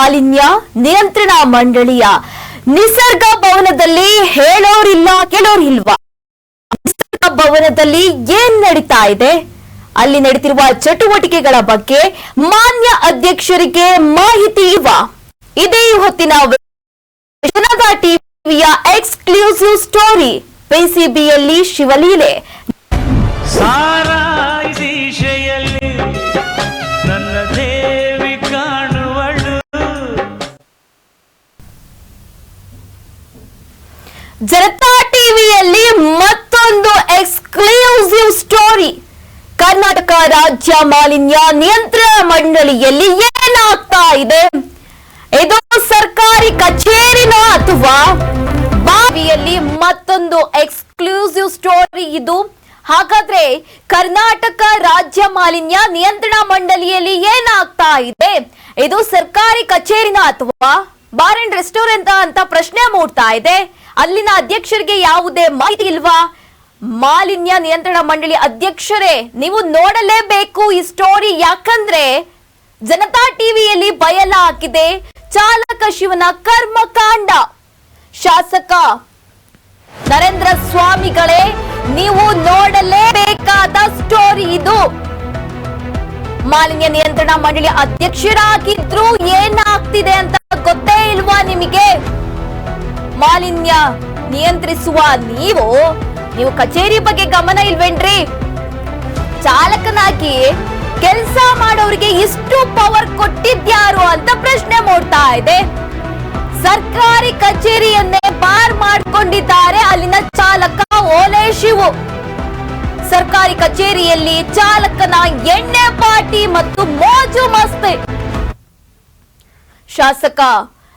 ಮಾಲಿನ್ಯ ನಿಯಂತ್ರಣ ಮಂಡಳಿಯ ನಿಸರ್ಗ ಭವನದಲ್ಲಿ ಹೇಳೋರಿಲ್ಲ, ಕೇಳೋರಿಲ್ವಾ? ನಿಸರ್ಗ ಭವನದಲ್ಲಿ ಏನ್ ನಡೀತಾ ಇದೆ? ಅಲ್ಲಿ ನಡೀತಿರುವ ಚಟುವಟಿಕೆಗಳ ಬಗ್ಗೆ ಮಾನ್ಯ ಅಧ್ಯಕ್ಷರಿಗೆ ಮಾಹಿತಿ ಇವ. ಇದೇ ಹೊತ್ತಿನ ಜನತಾ ಟಿವಿಯ ಎಕ್ಸ್ಕ್ಲೂಸಿವ್ ಸ್ಟೋರಿ ಪಿಸಿಬಿಯಲ್ಲಿ ಶಿವಲೀಲೆ. ಮಾಲಿನ್ಯ ನಿಯಂತ್ರಣ ಮಂಡಳಿಯಲ್ಲಿ ಏನಾಗ್ತಾ ಇದೆ? ಇದು ಸರ್ಕಾರಿ ಕಚೇರಿನ ಅಥವಾ ಬಾವಿಯಲ್ಲಿ ಮತ್ತೊಂದು ಎಕ್ಸ್ಕ್ಲೂಸಿವ್ ಸ್ಟೋರಿ ಇದು? ಹಾಗಾದ್ರೆ ಕರ್ನಾಟಕ ರಾಜ್ಯ ಮಾಲಿನ್ಯ ನಿಯಂತ್ರಣ ಮಂಡಳಿಯಲ್ಲಿ ಏನಾಗ್ತಾ ಇದೆ? ಇದು ಸರ್ಕಾರಿ ಕಚೇರಿನ ಅಥವಾ ಬಾರ್ ಅಂಡ್ ರೆಸ್ಟೋರೆಂಟ್ ಅಂತ ಪ್ರಶ್ನೆ ಮೂಡ್ತಾ ಇದೆ. ಅಲ್ಲಿನ ಅಧ್ಯಕ್ಷರಿಗೆ ಯಾವುದೇ ಮಾಹಿತಿ ಇಲ್ವಾ? ಮಾಲಿನ್ಯ ನಿಯಂತ್ರಣ ಮಂಡಳಿ ಅಧ್ಯಕ್ಷರೇ, ನೀವು ನೋಡಲೇಬೇಕು ಈ ಸ್ಟೋರಿ ಯಾಕಂದ್ರೆ ಜನತಾ ಟಿವಿಯಲ್ಲಿ ಬಯಲ ಹಾಕಿದೆ, ಚಾಲಕ ಶಿವನ ಕರ್ಮಕಾಂಡ. ಶಾಸಕ ನರೇಂದ್ರ ಸ್ವಾಮಿಗಳೇ, ನೀವು ನೋಡಲೇಬೇಕಾದ ಸ್ಟೋರಿ ಇದು. ಮಾಲಿನ್ಯ ನಿಯಂತ್ರಣ ಮಂಡಳಿ ಅಧ್ಯಕ್ಷರಾಗಿದ್ರು ಏನಾಗ್ತಿದೆ ಅಂತ ಗೊತ್ತೇ ಇಲ್ವಾ ನಿಮಗೆ? ಮಾಲಿನ್ಯ ನಿಯಂತ್ರಿಸುವ ನೀವು ನೀವು ಕಚೇರಿ ಬಗ್ಗೆ ಗಮನ ಇಲ್ವೇನ್ರಿ? ಚಾಲಕನಾಗಿ ಕೆಲಸ ಮಾಡೋರಿಗೆ ಇಷ್ಟು ಪವರ್ ಕೊಟ್ಟಿದ್ಯಾರು ಅಂತ ಪ್ರಶ್ನೆ ಮೂಡ್ತಾ ಇದೆ. ಸರ್ಕಾರಿ ಕಚೇರಿಯನ್ನೇ ಬಾರ್ ಮಾಡ್ಕೊಂಡಿದ್ದಾರೆ ಅಲ್ಲಿನ ಚಾಲಕ ಓಲೆ ಶಿವು. ಸರ್ಕಾರಿ ಕಚೇರಿಯಲ್ಲಿ ಚಾಲಕನ ಎಣ್ಣೆ ಪಾಟಿ ಮತ್ತು ಮೋಜು ಮಸ್ತಿ. ಶಾಸಕ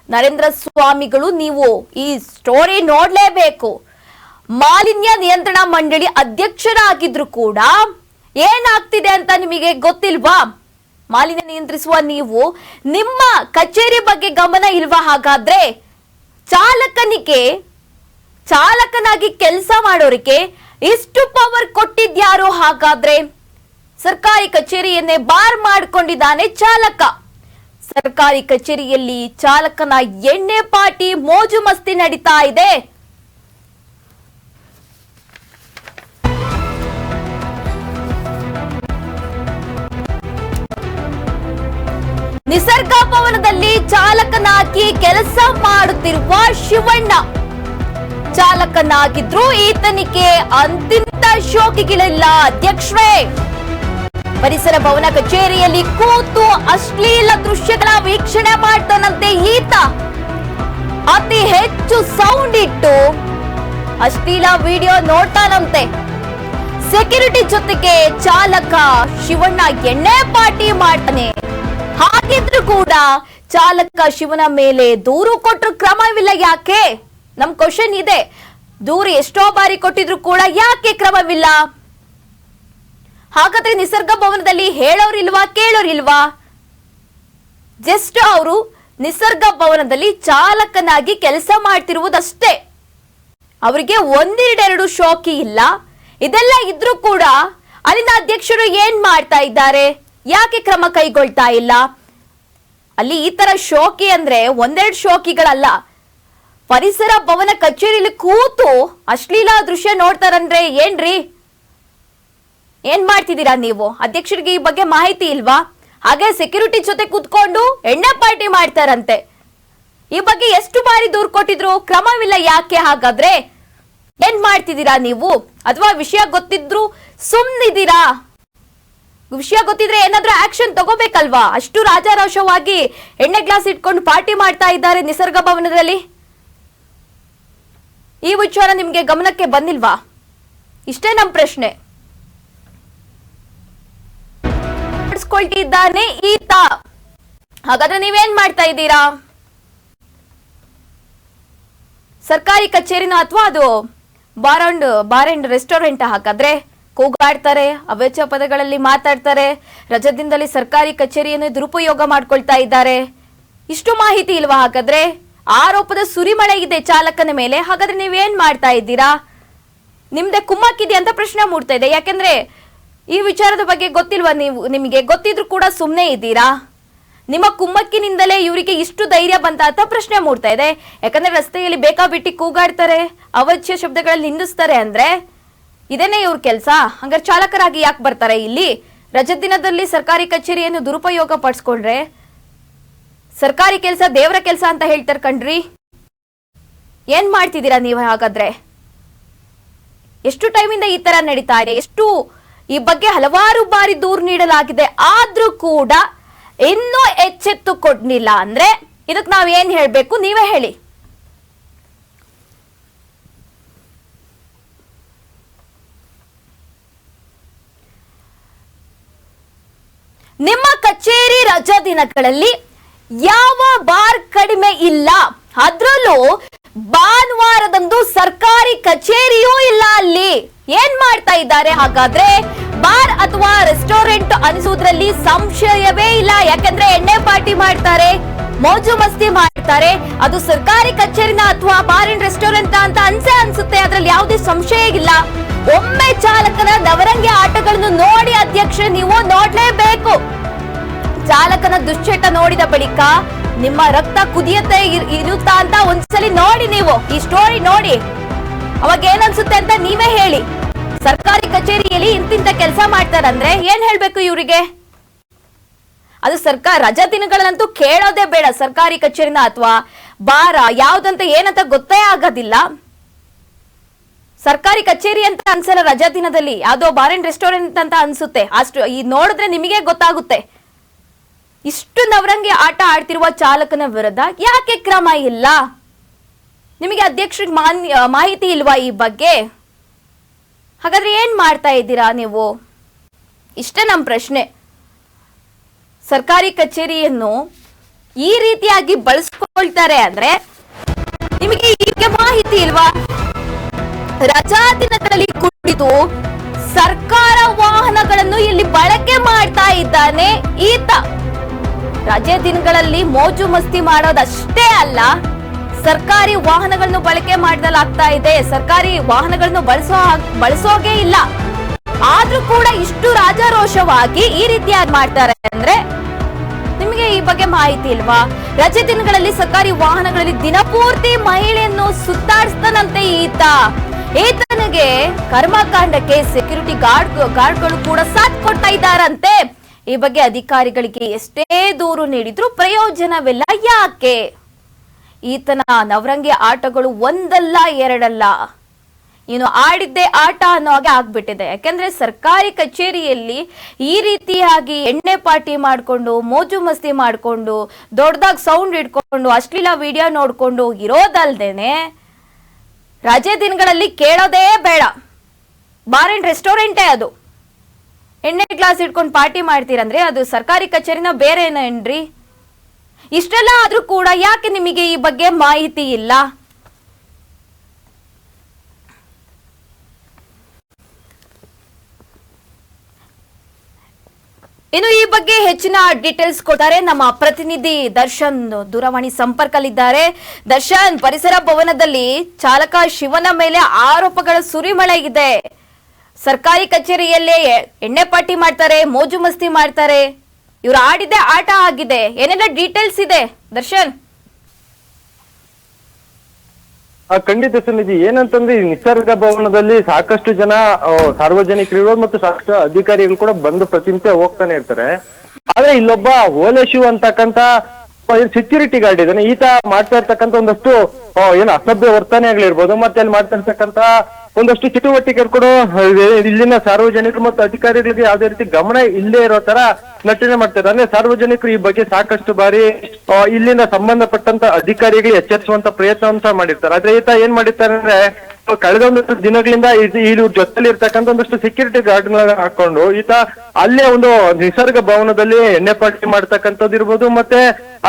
ನರೇಂದ್ರ ಸ್ವಾಮಿಗಳು ನೀವು ಈ ಸ್ಟೋರಿ ನೋಡ್ಲೇಬೇಕು. ಮಾಲಿನ್ಯ ನಿಯಂತ್ರಣ ಮಂಡಳಿ ಅಧ್ಯಕ್ಷರಾಗಿದ್ರು ಕೂಡ ಏನಾಗ್ತಿದೆ ಅಂತ ನಿಮಗೆ ಗೊತ್ತಿಲ್ವಾ? ಮಾಲಿನ್ಯ ನಿಯಂತ್ರಿಸುವ ನೀವು ನಿಮ್ಮ ಕಚೇರಿ ಬಗ್ಗೆ ಗಮನ ಇಲ್ವಾ? ಹಾಗಾದ್ರೆ ಚಾಲಕನಿಗೆ, ಚಾಲಕನಾಗಿ ಕೆಲಸ ಮಾಡೋರಿಗೆ ಇಷ್ಟು ಪವರ್ ಕೊಟ್ಟಿದ್ಯಾರೋ? ಹಾಗಾದ್ರೆ ಸರ್ಕಾರಿ ಕಚೇರಿಯನ್ನೇ ಬಾರ್ ಮಾಡಿಕೊಂಡಿದ್ದಾನೆ ಚಾಲಕ. ಸರ್ಕಾರಿ ಕಚೇರಿಯಲ್ಲಿ ಚಾಲಕನ ಎಣ್ಣೆ ಪಾಟಿ ಮೋಜು ಮಸ್ತಿ ನಡೀತಾ ಇದೆ. ನಿಸರ್ಗ ಭವನದಲ್ಲಿ ಚಾಲಕನಾಗಿ ಕೆಲಸ ಮಾಡುತ್ತಿರುವ ಶಿವಣ್ಣ. ಚಾಲಕನಾಗಿದ್ರು ಈತನಿಗೆ ಅಂತಿಂತ ಶೋಕಿಗಳಿಲ್ಲ ಅಧ್ಯಕ್ಷರೇ. ಪರಿಸರ ಭವನ ಕಚೇರಿಯಲ್ಲಿ ಕೂತು ಅಶ್ಲೀಲ ದೃಶ್ಯಗಳ ವೀಕ್ಷಣೆ ಮಾಡ್ತಾನಂತೆ ಈತ. ಅತಿ ಹೆಚ್ಚು ಸೌಂಡ್ ಇಟ್ಟು ಅಶ್ಲೀಲ ವಿಡಿಯೋ ನೋಡ್ತಾನಂತೆ. ಸೆಕ್ಯೂರಿಟಿ ಜೊತೆಗೆ ಚಾಲಕ ಶಿವಣ್ಣ ಎಣ್ಣೆ ಪಾಟಿ ಮಾಡ್ತಾನೆ. ಹಾಗಿದ್ರು ಕೂಡ ಚಾಲಕ ಶಿವನ ಮೇಲೆ ದೂರು ಕೊಟ್ಟರು ಕ್ರಮವಿಲ್ಲ ಯಾಕೆ? ನಮ್ ಕ್ವಶನ್ ಇದೆ. ದೂರು ಎಷ್ಟೋ ಬಾರಿ ಕೊಟ್ಟಿದ್ರು ಕೂಡ ಯಾಕೆ ಕ್ರಮವಿಲ್ಲ? ಹಾಗಾದ್ರೆ ನಿಸರ್ಗ ಭವನದಲ್ಲಿ ಹೇಳೋರಿಲ್ವಾ, ಕೇಳೋರಿಲ್ವಾ? ಜಸ್ಟ್ ಅವರು ನಿಸರ್ಗ ಭವನದಲ್ಲಿ ಚಾಲಕನಾಗಿ ಕೆಲಸ ಮಾಡ್ತಿರುವುದಷ್ಟೇ. ಅವರಿಗೆ ಒಂದೆರಡೆರಡು ಶೋಕಿ ಇಲ್ಲ. ಇದೆಲ್ಲ ಇದ್ರೂ ಕೂಡ ಅಲ್ಲಿನ ಅಧ್ಯಕ್ಷರು ಏನ್ ಮಾಡ್ತಾ ಇದ್ದಾರೆ? ಯಾಕೆ ಕ್ರಮ ಕೈಗೊಳ್ತಾ ಇಲ್ಲ? ಅಲ್ಲಿ ಈ ತರ ಶೋಕಿ ಅಂದ್ರೆ ಒಂದೆರಡು ಶೋಕಿಗಳಲ್ಲ. ಪರಿಸರ ಭವನ ಕಚೇರಿಯಲ್ಲಿ ಕೂತು ಅಶ್ಲೀಲ ದೃಶ್ಯ ನೋಡ್ತಾರಂದ್ರೆ ಏನ್ರಿ? ಏನ್ ಮಾಡ್ತಿದ್ದೀರಾ ನೀವು? ಅಧ್ಯಕ್ಷರಿಗೆ ಈ ಬಗ್ಗೆ ಮಾಹಿತಿ ಇಲ್ವಾ? ಹಾಗೆ ಸೆಕ್ಯೂರಿಟಿ ಜೊತೆ ಕೂತ್ಕೊಂಡು ಎಣ್ಣೆ ಪಾರ್ಟಿ ಮಾಡ್ತಾರಂತೆ. ಈ ಬಗ್ಗೆ ಎಷ್ಟು ಬಾರಿ ದೂರ್ ಕೊಟ್ಟಿದ್ರು ಕ್ರಮವಿಲ್ಲ ಯಾಕೆ ಹಾಗಾದ್ರೆ? ಏನ್ ಮಾಡ್ತಿದ್ದೀರಾ ನೀವು? ಅಥವಾ ವಿಷಯ ಗೊತ್ತಿದ್ರು ಸುಮ್ನಿದ್ದೀರಾ? ವಿಷಯ ಗೊತ್ತಿದ್ರೆ ಏನಾದ್ರೂ ಆಕ್ಷನ್ ತಗೋಬೇಕಲ್ವಾ? ಅಷ್ಟು ರಾಜಾರೋಷವಾಗಿ ಎಣ್ಣೆ ಗ್ಲಾಸ್ ಇಟ್ಕೊಂಡು ಪಾರ್ಟಿ ಮಾಡ್ತಾ ಇದ್ದಾರೆ ನಿಸರ್ಗ ಭವನದಲ್ಲಿ. ಈ ವಿಚಾರ ನಿಮ್ಗೆ ಗಮನಕ್ಕೆ ಬಂದಿಲ್ವಾ? ಇಷ್ಟೇ ನಮ್ ಪ್ರಶ್ನೆ. ಮಾಡಿಸ್ಕೊಳ್ತಿದ್ದಾನೆ ಈತ. ಹಾಗಾದ್ರೆ ನೀವೇನ್ ಮಾಡ್ತಾ ಇದ್ದೀರಾ? ಸರ್ಕಾರಿ ಕಚೇರಿನ ಅಥವಾ ಅದು bar and bar and restaurant ಹಾಗಾದ್ರೆ? ಕೂಗಾಡ್ತಾರೆ, ಅವೆಚ್ಚ ಪದಗಳಲ್ಲಿ ಮಾತಾಡ್ತಾರೆ, ರಜದಿಂದಲೇ ಸರ್ಕಾರಿ ಕಚೇರಿಯನ್ನು ದುರುಪಯೋಗ ಮಾಡ್ಕೊಳ್ತಾ ಇದ್ದಾರೆ. ಇಷ್ಟು ಮಾಹಿತಿ ಇಲ್ವಾ ಹಾಗಾದ್ರೆ? ಆರೋಪದ ಸುರಿಮಳೆ ಇದೆ ಚಾಲಕನ ಮೇಲೆ, ಹಾಗಾದ್ರೆ ನೀವೇನ್ ಮಾಡ್ತಾ ಇದ್ದೀರಾ? ನಿಮ್ದೆ ಕುಮ್ಮಕ್ಕಿದೆ ಅಂತ ಪ್ರಶ್ನೆ ಮೂಡ್ತಾ ಇದೆ, ಯಾಕೆಂದ್ರೆ ಈ ವಿಚಾರದ ಬಗ್ಗೆ ಗೊತ್ತಿಲ್ವಾ ನೀವು, ನಿಮಗೆ? ಗೊತ್ತಿದ್ರು ಕೂಡ ಸುಮ್ಮನೆ ಇದ್ದೀರಾ? ನಿಮ್ಮ ಕುಮ್ಮಕ್ಕಿನಿಂದಲೇ ಇವರಿಗೆ ಇಷ್ಟು ಧೈರ್ಯ ಬಂತ ಅಂತ ಪ್ರಶ್ನೆ ಮೂಡ್ತಾ ಇದೆ. ಯಾಕಂದ್ರೆ ರಸ್ತೆಯಲ್ಲಿ ಬೇಕಾಬಿಟ್ಟಿ ಕೂಗಾಡ್ತಾರೆ ಅವಾಚ್ಯ ಶಬ್ದಗಳಲ್ಲಿ ನಿಂದಿಸ್ತಾರೆ ಅಂದ್ರೆ ಇದೇನೇ ಇವ್ರ ಕೆಲಸ? ಹಂಗಾರೆ ಚಾಲಕರಾಗಿ ಯಾಕೆ ಬರ್ತಾರೆ ಇಲ್ಲಿ? ರಜದ ದಿನದಲ್ಲಿ ಸರ್ಕಾರಿ ಕಚೇರಿಯನ್ನು ದುರುಪಯೋಗ ಪಡಿಸ್ಕೊಂಡ್ರೆ ಸರ್ಕಾರಿ ಕೆಲಸ ದೇವರ ಕೆಲಸ ಅಂತ ಹೇಳ್ತಾರೆ ಕಣ್ರಿ. ಏನ್ ಮಾಡ್ತಿದ್ದೀರಾ ನೀವು ಹಾಗಾದ್ರೆ? ಎಷ್ಟು ಟೈಮಿಂದ ಈ ತರ ನಡೀತಾ ಇದೆ? ಎಷ್ಟು ಈ ಬಗ್ಗೆ ಹಲವಾರು ಬಾರಿ ದೂರು ನೀಡಲಾಗಿದೆ. ಆದ್ರೂ ಕೂಡ ಇನ್ನೂ ಎಚ್ಚೆತ್ತುಕೊಂಡಿಲ್ಲ ಅಂದ್ರೆ ಇದಕ್ಕೆ ನಾವ್ ಏನ್ ಹೇಳ್ಬೇಕು? ನೀವೇ ಹೇಳಿ. ನಿಮ್ಮ ಕಚೇರಿ ರಜಾ ದಿನಗಳಲ್ಲಿ ಯಾವ ಬಾರ್ ಕಡಿಮೆ ಇಲ್ಲ? ಅದ್ರಲ್ಲೂ ಭಾನುವಾರದಂದು ಸರ್ಕಾರಿ ಕಚೇರಿಯೂ ಇಲ್ಲ ಅಲ್ಲಿ. ಏನ್ ಮಾಡ್ತಾ ಇದ್ದಾರೆ? ಹಾಗಾದ್ರೆ ಬಾರ್ ಅಥವಾ ರೆಸ್ಟೋರೆಂಟ್ ಅನಿಸೋದ್ರಲ್ಲಿ ಸಂಶಯವೇ ಇಲ್ಲ. ಯಾಕಂದ್ರೆ ಎಣ್ಣೆ ಪಾರ್ಟಿ ಮಾಡ್ತಾರೆ. ಮೋಜು ಮಸ್ತಿ ಮಾಡ್ತಾರೆ. ಅದು ಸರ್ಕಾರಿ ಕಚೇರಿನ ಅಥವಾ ಬಾರ್ ಅಂಡ್ ರೆಸ್ಟೋರೆಂಟ್ ಅಂತ ಅನ್ಸೆ ಅನ್ಸುತ್ತೆ. ಅದ್ರಲ್ಲಿ ಯಾವುದೇ ಸಂಶಯ ಇಲ್ಲ. ಒಮ್ಮೆ ಚಾಲಕನ ನವರಂಗಿ ಆಟಗಳನ್ನು ನೋಡಿ ಅಧ್ಯಕ್ಷ ನೀವು ನೋಡ್ಲೇಬೇಕು. ಚಾಲಕನ ದುಶ್ಚಟ ನೋಡಿದ ಬಳಿಕ ನಿಮ್ಮ ರಕ್ತ ಕುದಿಯತ್ತೆ ಇರ್- ಇರುತ್ತಾ ಅಂತ ಒಂದ್ಸಲಿ ನೋಡಿ ನೀವು. ಈ ಸ್ಟೋರಿ ನೋಡಿ. ಅವಾಗ ಏನನ್ಸುತ್ತೆ ಅಂತ ನೀವೇ ಹೇಳಿ. ಸರ್ಕಾರಿ ಕಚೇರಿಯಲ್ಲಿ ಇಂತಿಂತ ಕೆಲಸ ಮಾಡ್ತಾರಂದ್ರೆ ಏನ್ ಹೇಳ್ಬೇಕು ಇವರಿಗೆ? ಅದು ಸರ್ಕಾರ ರಜಾ ದಿನಗಳಲ್ಲಂತೂ ಕೇಳೋದೇ ಬೇಡ. ಸರ್ಕಾರಿ ಕಚೇರಿನ ಅಥವಾ ಬಾರ ಯಾವ್ದಂತ ಏನಂತ ಗೊತ್ತೇ ಆಗೋದಿಲ್ಲ. ಸರ್ಕಾರಿ ಕಚೇರಿ ಅಂತ ಅನ್ಸಲ್ಲ ರಜಾ ದಿನದಲ್ಲಿ. ಯಾವ್ದೋ ಬಾರ್ ಅಂಡ್ ರೆಸ್ಟೋರೆಂಟ್ ಅಂತ ಅನ್ಸುತ್ತೆ. ಅಷ್ಟು ಈ ನೋಡಿದ್ರೆ ನಿಮಗೆ ಗೊತ್ತಾಗುತ್ತೆ. ಇಷ್ಟು ನವರಂಗಿ ಆಟ ಆಡ್ತಿರುವ ಚಾಲಕನ ವಿರುದ್ಧ ಯಾಕೆ ಕ್ರಮ ಇಲ್ಲ? ನಿಮಗೆ ಅಧ್ಯಕ್ಷರಿಗೆ ಮಾಹಿತಿ ಇಲ್ವಾ ಈ ಬಗ್ಗೆ? ಹಾಗಾದ್ರೆ ಏನ್ ಮಾಡ್ತಾ ಇದ್ದೀರಾ ನೀವು? ಇಷ್ಟೇ ನಮ್ಮ ಪ್ರಶ್ನೆ. ಸರ್ಕಾರಿ ಕಚೇರಿಯನ್ನು ಈ ರೀತಿಯಾಗಿ ಬಳಸ್ಕೊಳ್ತಾರೆ ಅಂದ್ರೆ ನಿಮಗೆ ಈಗ ಮಾಹಿತಿ ಇಲ್ವಾ? ರಜಾ ದಿನಗಳಲ್ಲಿ ಕುಡಿದು ಸರ್ಕಾರ ವಾಹನಗಳನ್ನು ಇಲ್ಲಿ ಬಳಕೆ ಮಾಡ್ತಾ ಇದ್ದಾನೆ ಈತ. ರಜೆ ದಿನಗಳಲ್ಲಿ ಮೋಜು ಮಸ್ತಿ ಮಾಡೋದಷ್ಟೇ ಅಲ್ಲ, ಸರ್ಕಾರಿ ವಾಹನಗಳನ್ನು ಬಳಕೆ ಮಾಡಲಾಗ್ತಾ ಇದೆ. ಸರ್ಕಾರಿ ವಾಹನಗಳನ್ನು ಬಳಸೋ ಬಳಸೋಗೆ ಇಲ್ಲ. ಆದ್ರೂ ಕೂಡ ಇಷ್ಟು ರಾಜಾರೋಷವಾಗಿ ಈ ರೀತಿಯಾಗಿ ಮಾಡ್ತಾರೆ ಅಂದ್ರೆ ನಿಮಗೆ ಈ ಬಗ್ಗೆ ಮಾಹಿತಿ ಇಲ್ವಾ? ರಜೆ ದಿನಗಳಲ್ಲಿ ಸರ್ಕಾರಿ ವಾಹನಗಳಲ್ಲಿ ದಿನಪೂರ್ತಿ ಮಹಿಳೆಯನ್ನು ಸುತ್ತಾಡಿಸ್ತಾನಂತೆ ಈತ. ಈತನಿಗೆ ಕರ್ಮಕಾಂಡಕ್ಕೆ ಸೆಕ್ಯೂರಿಟಿ ಗಾರ್ಡ್ ಗಾರ್ಡ್ಗಳು ಕೂಡ ಸಾಥ್ ಕೊಡ್ತಾ ಇದ್ದಾರಂತೆ. ಈ ಬಗ್ಗೆ ಅಧಿಕಾರಿಗಳಿಗೆ ಎಷ್ಟೇ ದೂರು ನೀಡಿದ್ರು ಪ್ರಯೋಜನವಿಲ್ಲ. ಯಾಕೆ? ಈತನ ನವರಂಗಿ ಆಟಗಳು ಒಂದಲ್ಲ, ಎರಡಲ್ಲ. ಇನ್ನು ಆಡಿದ್ದೇ ಆಟ ಅನ್ನೋ ಹಾಗೆ ಆಗ್ಬಿಟ್ಟಿದೆ. ಯಾಕೆಂದ್ರೆ ಸರ್ಕಾರಿ ಕಚೇರಿಯಲ್ಲಿ ಈ ರೀತಿಯಾಗಿ ಎಣ್ಣೆ ಪಾರ್ಟಿ ಮಾಡ್ಕೊಂಡು, ಮೋಜು ಮಸ್ತಿ ಮಾಡ್ಕೊಂಡು, ದೊಡ್ಡದಾಗಿ ಸೌಂಡ್ ಇಟ್ಕೊಂಡು ಅಶ್ಲೀಲ ವಿಡಿಯೋ ನೋಡ್ಕೊಂಡು ಇರೋದಲ್ದೇನೆ ರಜೆ ದಿನಗಳಲ್ಲಿ ಕೇಳೋದೇ ಬೇಡ. ಬಾರ್ ಅಂಡ್ ರೆಸ್ಟೋರೆಂಟೇ ಅದು. ಎಣ್ಣೆ ಗ್ಲಾಸ್ ಇಟ್ಕೊಂಡು ಪಾರ್ಟಿ ಮಾಡ್ತೀರಂದ್ರೆ ಅದು ಸರ್ಕಾರಿ ಕಚೇರಿನ ಬೇರೆ ಏನೇನ್ರಿ ಇಷ್ಟೆಲ್ಲ ಆದ್ರೂ ಕೂಡ ಯಾಕೆ ನಿಮಗೆ ಈ ಬಗ್ಗೆ ಮಾಹಿತಿ ಇಲ್ಲ? ಇನ್ನು ಈ ಬಗ್ಗೆ ಹೆಚ್ಚಿನ ಡೀಟೇಲ್ಸ್ ಕೊಡ್ತಾರೆ ನಮ್ಮ ಪ್ರತಿನಿಧಿ ದರ್ಶನ್ ದೂರವಾಣಿ ಸಂಪರ್ಕಲ್ಲಿದ್ದಾರೆ. ದರ್ಶನ್, ಪರಿಸರ ಭವನದಲ್ಲಿ ಚಾಲಕ ಶಿವನ ಮೇಲೆ ಆರೋಪಗಳ ಸುರಿಮಳೆ ಇದೆ. ಸರ್ಕಾರಿ ಕಚೇರಿಯಲ್ಲೇ ಎಣ್ಣೆ ಪಾರ್ಟಿ ಮಾಡ್ತಾರೆ, ಮೋಜು ಮಸ್ತಿ ಮಾಡ್ತಾರೆ. ಇವ್ರು ಆಡಿದ್ದೆ ಆಟ ಆಗಿದೆ. ಏನೆಲ್ಲ ಡೀಟೇಲ್ಸ್ ಇದೆ, ದರ್ಶನ್ ಆ, ಖಂಡಿತ ಸನ್ನಿಧಿ ಏನಂತಂದ್ರೆ ಈ ನಿಸರ್ಗ ಭವನದಲ್ಲಿ ಸಾಕಷ್ಟು ಜನ ಸಾರ್ವಜನಿಕರು ಮತ್ತು ಸಾಕಷ್ಟು ಅಧಿಕಾರಿಗಳು ಕೂಡ ಬಂದು ಪ್ರತಿನಿತ್ಯ ಹೋಗ್ತಾನೆ ಇರ್ತಾರೆ. ಆದ್ರೆ ಇಲ್ಲೊಬ್ಬ ಓಲೇಶು ಅಂತಕ್ಕಂತ ಸೆಕ್ಯೂರಿಟಿ ಗಾರ್ಡ್ ಇದ್ದಾನೆ. ಈತ ಮಾಡ್ತಾ ಇರ್ತಕ್ಕಂತ ಒಂದಷ್ಟು ಏನು ಅಸಭ್ಯ ವರ್ತನೆಗಳಿರ್ಬೋದು ಮತ್ತೆ ಅಲ್ಲಿ ಮಾಡ್ತಾ ಇರ್ತಕ್ಕಂತ ಒಂದಷ್ಟು ಚಟುವಟಿಕೆ ಕೂಡ ಇಲ್ಲಿನ ಸಾರ್ವಜನಿಕರು ಮತ್ತು ಅಧಿಕಾರಿಗಳಿಗೆ ಯಾವುದೇ ರೀತಿ ಗಮನ ಇಲ್ಲದೇ ಇರೋ ತರ ನಟನೆ ಮಾಡ್ತಾರೆ. ಅಂದ್ರೆ ಸಾರ್ವಜನಿಕರು ಈ ಬಗ್ಗೆ ಸಾಕಷ್ಟು ಬಾರಿ ಇಲ್ಲಿನ ಸಂಬಂಧಪಟ್ಟಂತ ಅಧಿಕಾರಿಗಳಿಗೆ ಎಚ್ಚರಿಸುವಂತ ಪ್ರಯತ್ನವನ್ನು ಸಹ ಮಾಡಿರ್ತಾರೆ. ಆದ್ರೆ ಈತ ಏನ್ ಮಾಡಿರ್ತಾರೆ ಅಂದ್ರೆ ಕಳೆದ ಒಂದಷ್ಟು ದಿನಗಳಿಂದ ಇಲ್ಲಿ ಜೊತೆಲಿ ಇರ್ತಕ್ಕಂಥ ಒಂದಷ್ಟು ಸೆಕ್ಯೂರಿಟಿ ಗಾರ್ಡ್ ಹಾಕೊಂಡು ಈತ ಅಲ್ಲೇ ಒಂದು ನಿಸರ್ಗ ಭವನದಲ್ಲಿ ಎಣ್ಣೆ ಪಾರ್ಟಿ ಮಾಡ್ತಕ್ಕಂಥದ್ದು ಇರ್ಬೋದು ಮತ್ತೆ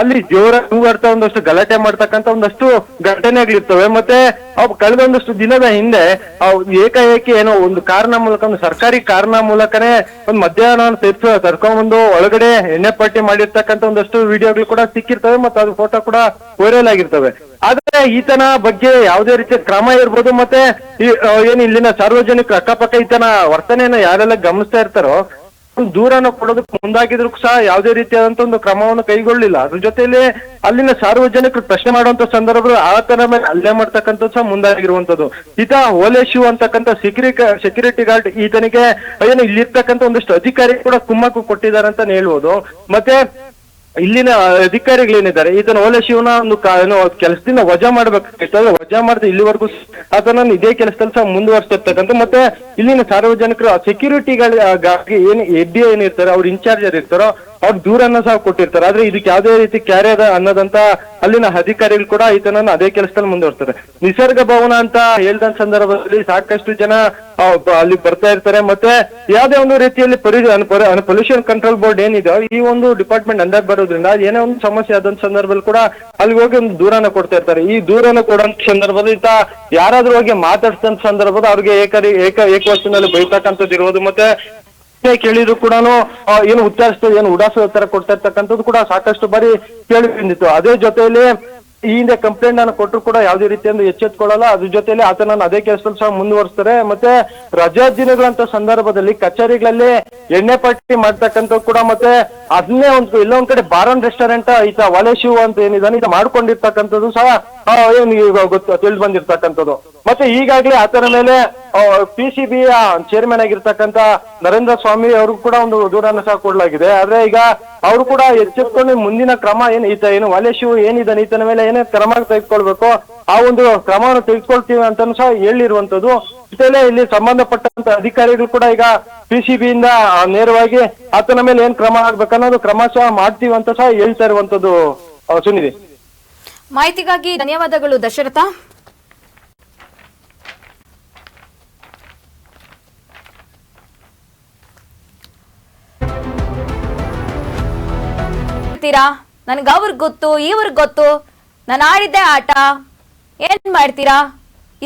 ಅಲ್ಲಿ ಜೋರ ಕೂಗಾಡ್ತಾ ಒಂದಷ್ಟು ಗಲಾಟೆ ಮಾಡ್ತಕ್ಕಂಥ ಒಂದಷ್ಟು ಘಟನೆಗಳಿರ್ತವೆ. ಮತ್ತೆ ಅವು ಕಳೆದ ಒಂದಷ್ಟು ದಿನದ ಹಿಂದೆ ಅವು ಏಕಾಏಕಿ ಏನೋ ಒಂದು ಕಾರಣ ಮೂಲಕ, ಒಂದು ಸರ್ಕಾರಿ ಕಾರಣ ಮೂಲಕನೇ ಒಂದು ಮಧ್ಯಾಹ್ನ ಸೇರ್ಸ ತರ್ಕೊಂಡ್ಬಂದು ಒಳಗಡೆ ಎಣ್ಣೆ ಪಾರ್ಟಿ ಮಾಡಿರ್ತಕ್ಕಂಥ ಒಂದಷ್ಟು ವಿಡಿಯೋಗಳು ಕೂಡ ಸಿಕ್ಕಿರ್ತವೆ, ಮತ್ತೆ ಅದು ಫೋಟೋ ಕೂಡ ವೈರಲ್ ಆಗಿರ್ತವೆ. ಆದ್ರೆ ಈತನ ಬಗ್ಗೆ ಯಾವುದೇ ರೀತಿಯ ಕ್ರಮ ಇರ್ಬೋದು ಮತ್ತೆ ಏನು ಇಲ್ಲಿನ ಸಾರ್ವಜನಿಕ ಅಕ್ಕಪಕ್ಕ ಈತನ ವರ್ತನೆಯನ್ನ ಯಾರೆಲ್ಲ ಗಮನಿಸ್ತಾ ಇರ್ತಾರೋ ದೂರನ ಕೊಡೋದಕ್ಕೆ ಮುಂದಾಗಿದ್ರು ಸಹ ಯಾವುದೇ ರೀತಿಯಾದಂತ ಒಂದು ಕ್ರಮವನ್ನು ಕೈಗೊಳ್ಳಿಲ್ಲ. ಅದ್ರ ಜೊತೆಯಲ್ಲಿ ಅಲ್ಲಿನ ಸಾರ್ವಜನಿಕರು ಪ್ರಶ್ನೆ ಮಾಡುವಂತ ಸಂದರ್ಭದಲ್ಲಿ ಆತನ ಮೇಲೆ ಹಲ್ಲೆ ಮಾಡ್ತಕ್ಕಂಥದ್ದು ಸಹ ಮುಂದಾಗಿರುವಂತದ್ದು ಈತ ಓಲೆ ಶಿವ್ ಅಂತಕ್ಕಂಥ ಸೆಕ್ಯೂರಿಟಿ ಸೆಕ್ಯೂರಿಟಿ ಗಾರ್ಡ್ ಈತನಿಗೆ ಏನು ಇಲ್ಲಿರ್ತಕ್ಕಂಥ ಒಂದಷ್ಟು ಅಧಿಕಾರಿ ಕೂಡ ಕುಮ್ಮಕ್ಕು ಕೊಟ್ಟಿದ್ದಾರೆ ಅಂತಾನೆ ಹೇಳ್ಬೋದು. ಮತ್ತೆ ಇಲ್ಲಿನ ಅಧಿಕಾರಿಗಳೇನಿದ್ದಾರೆ ಈತನ ಓಲೆ ಶಿವನ ಒಂದು ಏನು ಕೆಲಸದಿಂದ ವಜಾ ಮಾಡ್ಬೇಕಾಗಿತ್ತು. ವಜಾ ಮಾಡಿದ್ರೆ ಇಲ್ಲಿವರೆಗೂ ಅದನ್ನ ಇದೇ ಕೆಲಸದಲ್ಲಿ ಸಹ ಮುಂದುವರಿಸ್ತಿರ್ತಕ್ಕಂಥ ಮತ್ತೆ ಇಲ್ಲಿನ ಸಾರ್ವಜನಿಕರು ಸೆಕ್ಯೂರಿಟಿಗಳಿಗಾಗಿ ಏನ್ ಎಡ್ಡಿ ಏನಿರ್ತಾರೆ, ಅವ್ರ ಇನ್ಚಾರ್ಜರ್ ಇರ್ತಾರೋ ಅವ್ರು ದೂರನ್ನ ಸಹ ಕೊಟ್ಟಿರ್ತಾರೆ. ಆದ್ರೆ ಇದಕ್ಕೆ ಯಾವುದೇ ರೀತಿ ಕ್ಯಾರೆ ಅದ ಅನ್ನೋದಂತ ಅಲ್ಲಿನ ಅಧಿಕಾರಿಗಳು ಕೂಡ ಈತನನ್ನು ಅದೇ ಕೆಲಸದಲ್ಲಿ ಮುಂದುವರ್ತಾರೆ ನಿಸರ್ಗ ಭವನ ಅಂತ ಹೇಳಿದ ಸಂದರ್ಭದಲ್ಲಿ ಸಾಕಷ್ಟು ಜನ ಅಲ್ಲಿ ಬರ್ತಾ ಇರ್ತಾರೆ. ಮತ್ತೆ ಯಾವುದೇ ಒಂದು ರೀತಿಯಲ್ಲಿ ಪೊಲ್ಯೂಷನ್ ಕಂಟ್ರೋಲ್ ಬೋರ್ಡ್ ಏನಿದೆ ಈ ಒಂದು ಡಿಪಾರ್ಟ್ಮೆಂಟ್ ಅಂಡರ್ ಬರೋದ್ರಿಂದ ಏನೇ ಒಂದು ಸಮಸ್ಯೆ ಆದಂತ ಸಂದರ್ಭದಲ್ಲಿ ಕೂಡ ಅಲ್ಲಿ ಹೋಗಿ ಒಂದು ದೂರನ ಕೊಡ್ತಾ ಇರ್ತಾರೆ. ಈ ದೂರನ ಕೊಡೋಂತ ಸಂದರ್ಭದಲ್ಲಿ ಈತ ಯಾರಾದ್ರೂ ಹೋಗಿ ಮಾತಾಡ್ಸಂತ ಸಂದರ್ಭದ ಅವ್ರಿಗೆ ಏಕರಿ, ಏಕ ಏಕವಚನಲ್ಲಿ ಬೈತಕ್ಕಂಥದ್ದು ಇರೋದು ಮತ್ತೆ ಕೇಳಿದ್ರು ಕೂಡ ಏನು ಉತ್ತರಿಸ್ತಾ ಏನು ಉಡಾಸ ತರ ಕೊಡ್ತಾ ಇರ್ತಕ್ಕಂಥದ್ದು ಕೂಡ ಸಾಕಷ್ಟು ಬಾರಿ ಕೇಳಿ ಬಂದಿತ್ತು. ಅದೇ ಜೊತೆಯಲ್ಲಿ ಈ ಹಿಂದೆ ಕಂಪ್ಲೇಂಟ್ ನಾನು ಕೊಟ್ಟರು ಕೂಡ ಯಾವುದೇ ರೀತಿಯಿಂದ ಎಚ್ಚೆತ್ಕೊಳ್ಳಲ್ಲ. ಅದ್ರ ಜೊತೆಯಲ್ಲಿ ಆತನನ್ನು ಅದೇ ಕೆಲಸದಲ್ಲಿ ಸಹ ಮುಂದುವರಿಸ್ತಾರೆ. ಮತ್ತೆ ರಜಾ ದಿನಗಳಂತ ಸಂದರ್ಭದಲ್ಲಿ ಕಚೇರಿಗಳಲ್ಲಿ ಎಣ್ಣೆ ಪಟ್ಟಿ ಮಾಡ್ತಕ್ಕಂಥ ಕೂಡ ಮತ್ತೆ ಅದನ್ನೇ ಒಂದು ಎಲ್ಲೋ ಒಂದ್ ಕಡೆ ಬಾರನ್ ರೆಸ್ಟೋರೆಂಟ್ ಈತ ವಲೆ ಶಿವ್ ಅಂತ ಏನಿದಾನೆ ಈತ ಮಾಡ್ಕೊಂಡಿರ್ತಕ್ಕಂಥದ್ದು ಸಹ ತಿಳಿದು ಬಂದಿರ್ತಕ್ಕಂಥದ್ದು. ಮತ್ತೆ ಈಗಾಗಲೇ ಆತನ ಮೇಲೆ ಪಿ ಸಿ ಬಿ ಚೇರ್ಮನ್ ಆಗಿರ್ತಕ್ಕಂತ ನರೇಂದ್ರ ಸ್ವಾಮಿ ಅವ್ರಿಗೂ ಕೂಡ ಒಂದು ದೂರನ್ನು ಸಹ ಕೊಡಲಾಗಿದೆ. ಆದ್ರೆ ಈಗ ಅವರು ಕೂಡ ಎಚ್ಚೆತ್ಕೊಂಡು ಮುಂದಿನ ಕ್ರಮ ಏನು, ಈತ ಏನು ವಾಲೇಶು ಏನಿದ್ದಾನೆ, ಈತನ ಮೇಲೆ ಏನೇ ಕ್ರಮ ತೆಗೆದುಕೊಳ್ಬೇಕು ಆ ಒಂದು ಕ್ರಮವನ್ನು ತೆಗೆದುಕೊಳ್ತೀವಿ ಅಂತಾನು ಸಹ ಹೇಳಿರುವಂತದ್ದು ಜೊತೆಲೆ ಇಲ್ಲಿ ಸಂಬಂಧಪಟ್ಟಂತ ಅಧಿಕಾರಿಗಳು ಕೂಡ ಈಗ ಪಿ ಸಿ ಬಿ ಇಂದ ನೇರವಾಗಿ ಆತನ ಮೇಲೆ ಏನ್ ಕ್ರಮ ಆಗ್ಬೇಕನ್ನೋದು ಕ್ರಮ ಸಹ ಮಾಡ್ತೀವಿ ಅಂತ ಸಹ ಹೇಳ್ತಾ ಇರುವಂತದ್ದು ಸುನಿಧಿ. ಮಾಹಿತಿಗಾಗಿ ಧನ್ಯವಾದಗಳು ದಶರಥ. ಹೇಳ್ತೀರಾ? ನನಗೆ ಅವ್ರಿಗೆ ಗೊತ್ತು ಇವ್ರಿಗೆ ಗೊತ್ತು. ನಾನು ಆಡಿದ್ದೆ ಆಟ. ಏನ್ ಮಾಡ್ತೀರಾ?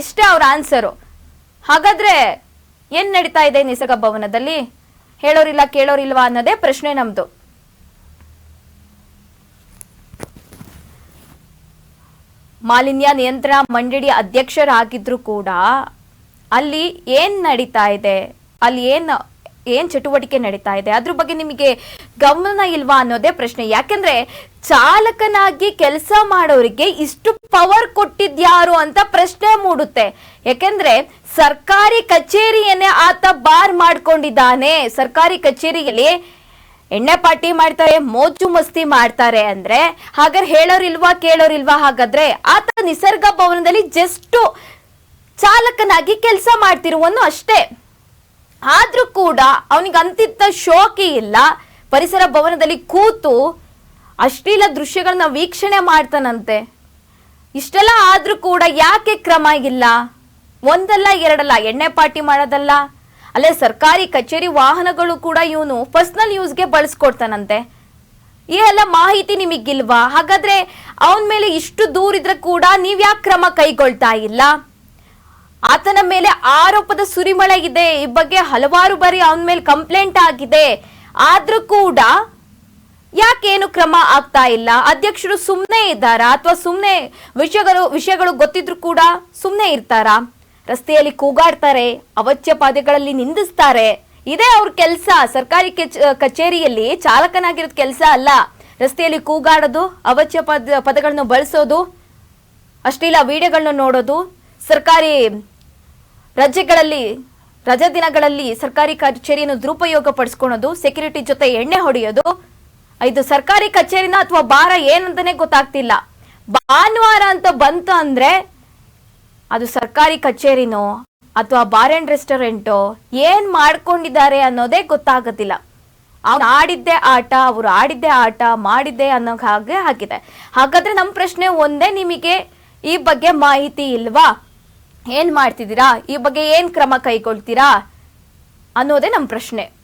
ಇಷ್ಟೇ ಅವ್ರ ಆನ್ಸರು. ಹಾಗಾದ್ರೆ ಏನ್ ನಡೀತಾ ಇದೆ ನಿಸರ್ಗ ಭವನದಲ್ಲಿ? ಹೇಳೋರಿಲ್ಲ, ಕೇಳೋರಿಲ್ವಾ ಅನ್ನೋದೇ ಪ್ರಶ್ನೆ ನಮ್ದು. ಮಾಲಿನ್ಯ ನಿಯಂತ್ರಣ ಮಂಡಳಿ ಅಧ್ಯಕ್ಷರಾಗಿದ್ರು ಕೂಡ ಅಲ್ಲಿ ಏನ್ ನಡೀತಾ ಇದೆ? ಅಲ್ಲಿ ಏನ್ ಏನ್ ಚಟುವಟಿಕೆ ನಡೀತಾ ಇದೆ? ಅದ್ರ ಬಗ್ಗೆ ನಿಮಗೆ ಗಮನ ಇಲ್ವಾ ಅನ್ನೋದೇ ಪ್ರಶ್ನೆ. ಯಾಕೆಂದ್ರೆ ಚಾಲಕನಾಗಿ ಕೆಲಸ ಮಾಡೋರಿಗೆ ಇಷ್ಟು ಪವರ್ ಕೊಟ್ಟಿದ್ಯಾರು ಅಂತ ಪ್ರಶ್ನೆ ಮೂಡುತ್ತೆ. ಯಾಕೆಂದ್ರೆ ಸರ್ಕಾರಿ ಕಚೇರಿಯನ್ನೇ ಆತ ಬಾರ್ ಮಾಡ್ಕೊಂಡಿದ್ದಾನೆ. ಸರ್ಕಾರಿ ಕಚೇರಿಯಲ್ಲಿ ಎಣ್ಣೆ ಪಾರ್ಟಿ ಮಾಡ್ತಾರೆ, ಮೋಜು ಮಸ್ತಿ ಮಾಡ್ತಾರೆ ಅಂದ್ರೆ ಹಾಗಾದ್ರೆ ಹೇಳೋರಿಲ್ವಾ, ಕೇಳೋರಿಲ್ವಾ ಹಾಗಾದ್ರೆ ಆತ ನಿಸರ್ಗ ಭವನದಲ್ಲಿ ಜಸ್ಟ್ ಚಾಲಕನಾಗಿ ಕೆಲಸ ಮಾಡ್ತಿರುವನು ಅಷ್ಟೇ. ಆದ್ರೂ ಕೂಡ ಅವನಿಗೆ ಅಂತಿದ್ದ ಶೋಕಿ ಇಲ್ಲ. ಪರಿಸರ ಭವನದಲ್ಲಿ ಕೂತು ಅಶ್ಲೀಲ ದೃಶ್ಯಗಳನ್ನ ವೀಕ್ಷಣೆ ಮಾಡ್ತಾನಂತೆ. ಇಷ್ಟೆಲ್ಲ ಆದ್ರೂ ಕೂಡ ಯಾಕೆ ಕ್ರಮ ಇಲ್ಲ? ಒಂದಲ್ಲ ಎರಡಲ್ಲ, ಎಣ್ಣೆ ಪಾಟಿ ಮಾಡೋದಲ್ಲ? ಅಲ್ಲೇ ಸರ್ಕಾರಿ ಕಚೇರಿ ವಾಹನಗಳು ಕೂಡ ಇವನು ಪರ್ಸನಲ್ ಯೂಸ್ಗೆ ಬಳಸ್ಕೊಡ್ತಾನಂತೆ. ಈ ಎಲ್ಲ ಮಾಹಿತಿ ನಿಮಗಿಲ್ವಾ? ಹಾಗಾದ್ರೆ ಅವನ ಮೇಲೆ ಇಷ್ಟು ದೂರಿದ್ರೆ ಕೂಡ ನೀವ್ಯಾಕೆ ಕ್ರಮ ಕೈಗೊಳ್ತಾ ಇಲ್ಲ? ಆತನ ಮೇಲೆ ಆರೋಪದ ಸುರಿಮಳೆ ಇದೆ. ಈ ಬಗ್ಗೆ ಹಲವಾರು ಬಾರಿ ಅವನ ಮೇಲೆ ಕಂಪ್ಲೇಂಟ್ ಆಗಿದೆ. ಆದ್ರೂ ಕೂಡ ಯಾಕೇನು ಕ್ರಮ ಆಗ್ತಾ ಇಲ್ಲ? ಅಧ್ಯಕ್ಷರು ಸುಮ್ಮನೆ ಇದ್ದಾರಾ? ಅಥವಾ ಸುಮ್ಮನೆ ವಿಷಯಗಳು ವಿಷಯಗಳು ಗೊತ್ತಿದ್ರು ಕೂಡ ಸುಮ್ಮನೆ ಇರ್ತಾರಾ? ರಸ್ತೆಯಲ್ಲಿ ಕೂಗಾಡ್ತಾರೆ ಅವಚ್ಯ ಪಾದಗಳಲ್ಲಿ ನಿಂದಿಸ್ತಾರೆ. ಇದೇ ಅವ್ರ ಕೆಲಸ. ಸರ್ಕಾರಿ ಕೆಚ್- ಕಚೇರಿಯಲ್ಲಿ ಚಾಲಕನಾಗಿರೋದ್ ಕೆಲಸ ಅಲ್ಲ. ರಸ್ತೆಯಲ್ಲಿ ಕೂಗಾಡೋದು ಅವಚ್ಯ ಪದ, ಪದಗಳನ್ನು ಬಳಸೋದು, ಅಷ್ಟಿಲ್ಲ ವಿಡಿಯೋಗಳನ್ನ ನೋಡೋದು ಸರ್ಕಾರಿ ರಜೆಗಳಲ್ಲಿ ರಜಾ ದಿನಗಳಲ್ಲಿ ಸರ್ಕಾರಿ ಕಚೇರಿಯನ್ನು ದುರುಪಯೋಗ ಪಡಿಸ್ಕೊಳೋದು ಸೆಕ್ಯೂರಿಟಿ ಜೊತೆ ಎಣ್ಣೆ ಹೊಡೆಯೋದು, ಇದು ಸರ್ಕಾರಿ ಕಚೇರಿನ ಅಥವಾ ಬಾರ ಏನಂತಾನೆ ಗೊತ್ತಾಗ್ತಿಲ್ಲ. ಭಾನುವಾರ ಅಂತ ಬಂತು ಅಂದ್ರೆ ಅದು ಸರ್ಕಾರಿ ಕಚೇರಿನೋ ಅಥವಾ ಬಾರ್ ಅಂಡ್ ರೆಸ್ಟೋರೆಂಟೋ ಏನ್ ಮಾಡ್ಕೊಂಡಿದ್ದಾರೆ ಅನ್ನೋದೇ ಗೊತ್ತಾಗೋದಿಲ್ಲ. ಅವ್ರು ಆಡಿದ್ದೆ ಆಟ, ಅವರು ಆಡಿದ್ದೆ ಆಟ, ಮಾಡಿದ್ದೆ ಅನ್ನೋ ಹಾಗೆ ಹಾಕಿದೆ ಹಾಗಾದ್ರೆ ನಮ್ಮ ಪ್ರಶ್ನೆ ಒಂದೇ, ನಿಮಗೆ ಈ ಬಗ್ಗೆ ಮಾಹಿತಿ ಇಲ್ವಾ? ಏನ್ ಮಾಡ್ತಿದ್ದೀರಾ? ಈ ಬಗ್ಗೆ ಏನ್ ಕ್ರಮ ಕೈಗೊಳ್ತೀರಾ ಅನ್ನೋದೇ ನಮ್ಮ ಪ್ರಶ್ನೆ.